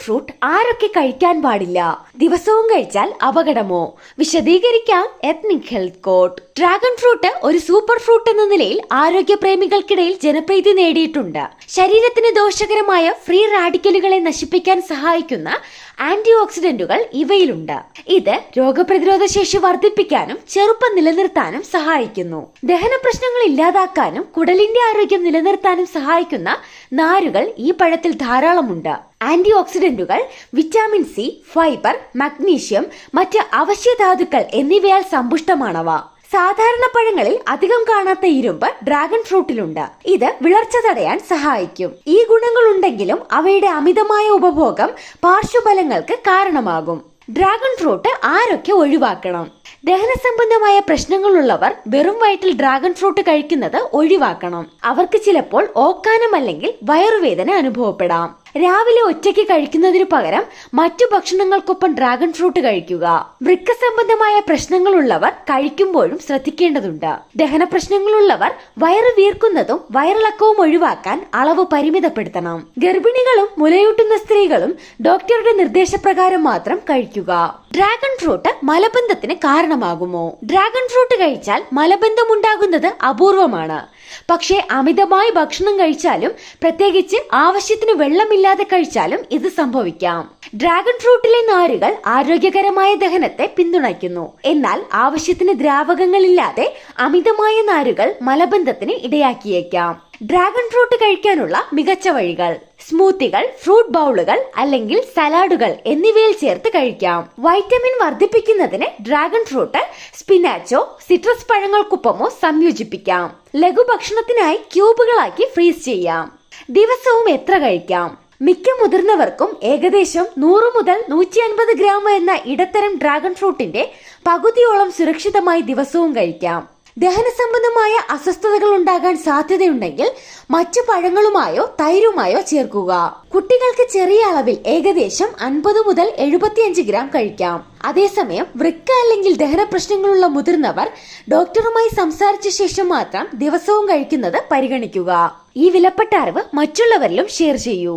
Fruit ആരൊക്കെ കഴിക്കാൻ പാടില്ല? ദിവസവും കഴിച്ചാൽ അപകടമോ? വിശദീകരിക്കാം ethnic health court dragon fruit ഒരു സൂപ്പർ ഫ്രൂട്ട് എന്ന നിലയിൽ ആരോഗ്യ പ്രേമികൾക്കിടയിൽ ജനപ്രീതി നേടിയിട്ടുണ്ട്. ശരീരത്തിന് ദോഷകരമായ ഫ്രീ റാഡിക്കലുകളെ നശിപ്പിക്കാൻ സഹായിക്കുന്ന ആന്റി ഓക്സിഡന്റുകൾ ഇവയിലുണ്ട്. ഇത് രോഗപ്രതിരോധ ശേഷി വർദ്ധിപ്പിക്കാനും ചെറുപ്പം നിലനിർത്താനും സഹായിക്കുന്നു. ദഹന പ്രശ്നങ്ങൾ ഇല്ലാതാക്കാനും കുടലിന്റെ ആരോഗ്യം നിലനിർത്താനും സഹായിക്കുന്ന നാരുകൾ ഈ പഴത്തിൽ ധാരാളമുണ്ട്. ആന്റി ഓക്സിഡന്റുകൾ വിറ്റാമിൻ സി ഫൈബർ മഗ്നീഷ്യം മറ്റ് അവശ്യധാതുക്കൾ എന്നിവയാൽ സമ്പുഷ്ടമാണവ. സാധാരണ പഴങ്ങളിൽ അധികം കാണാത്ത ഇരുമ്പ് ഡ്രാഗൺ ഫ്രൂട്ടിലുണ്ട്. ഇത് വിളർച്ച തടയാൻ സഹായിക്കും. ഈ ഗുണങ്ങൾ ഉണ്ടെങ്കിലും അവയുടെ അമിതമായ ഉപഭോഗം പാർശ്വഫലങ്ങൾക്ക് കാരണമാകും. ഡ്രാഗൺ ഫ്രൂട്ട് ആരൊക്കെ ഒഴിവാക്കണം? ദഹന സംബന്ധമായ പ്രശ്നങ്ങളുള്ളവർ വെറും വയറ്റിൽ ഡ്രാഗൺ ഫ്രൂട്ട് കഴിക്കുന്നത് ഒഴിവാക്കണം. അവർക്ക് ചിലപ്പോൾ ഓക്കാനം അല്ലെങ്കിൽ വയറുവേദന അനുഭവപ്പെടാം. രാവിലെ ഒറ്റയ്ക്ക് കഴിക്കുന്നതിനു പകരം മറ്റു ഭക്ഷണങ്ങൾക്കൊപ്പം ഡ്രാഗൺ ഫ്രൂട്ട് കഴിക്കുക. വൃക്ക സംബന്ധമായ പ്രശ്നങ്ങളുള്ളവർ കഴിക്കുമ്പോഴും ശ്രദ്ധിക്കേണ്ടതുണ്ട്. ദഹന പ്രശ്നങ്ങളുള്ളവർ വയറ് വീർക്കുന്നതും വയറിളക്കവും ഒഴിവാക്കാൻ അളവ് പരിമിതപ്പെടുത്തണം. ഗർഭിണികളും മുലയൂട്ടുന്ന സ്ത്രീകളും ഡോക്ടറുടെ നിർദ്ദേശപ്രകാരം മാത്രം കഴിക്കുക. ഡ്രാഗൺ ഫ്രൂട്ട് മലബന്ധത്തിന് കാരണമാകുമോ? ഡ്രാഗൺ ഫ്രൂട്ട് കഴിച്ചാൽ മലബന്ധം ഉണ്ടാകുന്നത് അപൂർവമാണ്. പക്ഷേ അമിതമായി ഭക്ഷണം കഴിച്ചാലും പ്രത്യേകിച്ച് ആവശ്യത്തിന് വെള്ളമില്ലാതെ കഴിച്ചാലും ഇത് സംഭവിക്കാം. ഡ്രാഗൺ ഫ്രൂട്ടിലെ നാരുകൾ ആരോഗ്യകരമായ ദഹനത്തെ പിന്തുണയ്ക്കുന്നു. എന്നാൽ ആവശ്യത്തിന് ദ്രാവകങ്ങളില്ലാതെ അമിതമായ നാരുകൾ മലബന്ധത്തിന് ഇടയാക്കിയേക്കാം. ഡ്രാഗൺ ഫ്രൂട്ട് കഴിക്കാനുള്ള മികച്ച വഴികൾ. സ്മൂത്തികൾ ഫ്രൂട്ട് ബൗളുകൾ അല്ലെങ്കിൽ സലാഡുകൾ എന്നിവയിൽ ചേർത്ത് കഴിക്കാം. വൈറ്റമിൻ വർദ്ധിപ്പിക്കുന്നതിന് ഡ്രാഗൺ ഫ്രൂട്ട് സ്പിനാച്ചോ സിട്രസ് പഴങ്ങൾക്കൊപ്പമോ സംയോജിപ്പിക്കാം. ലഘുഭക്ഷണത്തിനായി ക്യൂബുകളാക്കി ഫ്രീസ് ചെയ്യാം. ദിവസവും എത്ര കഴിക്കാം? മിക്ക മുതിർന്നവർക്കും ഏകദേശം നൂറ് മുതൽ നൂറ്റി അൻപത് ഗ്രാം എന്ന ഇടത്തരം ഡ്രാഗൺ ഫ്രൂട്ടിന്റെ പകുതിയോളം സുരക്ഷിതമായി ദിവസവും കഴിക്കാം. ദഹന സംബന്ധമായ അസ്വസ്ഥതകൾ ഉണ്ടാകാൻ സാധ്യതയുണ്ടെങ്കിൽ മറ്റു പഴങ്ങളുമായോ തൈരുമായോ ചേർക്കുക. കുട്ടികൾക്ക് ചെറിയ അളവിൽ ഏകദേശം അൻപത് മുതൽ എഴുപത്തിയഞ്ച് ഗ്രാം കഴിക്കാം. അതേസമയം വൃക്ക അല്ലെങ്കിൽ ദഹന പ്രശ്നങ്ങളുള്ള മുതിർന്നവർ ഡോക്ടറുമായി സംസാരിച്ച ശേഷം മാത്രം ദിവസവും കഴിക്കുന്നത് പരിഗണിക്കുക. ഈ വിലപ്പെട്ട അറിവ് മറ്റുള്ളവരിലും ഷെയർ ചെയ്യൂ.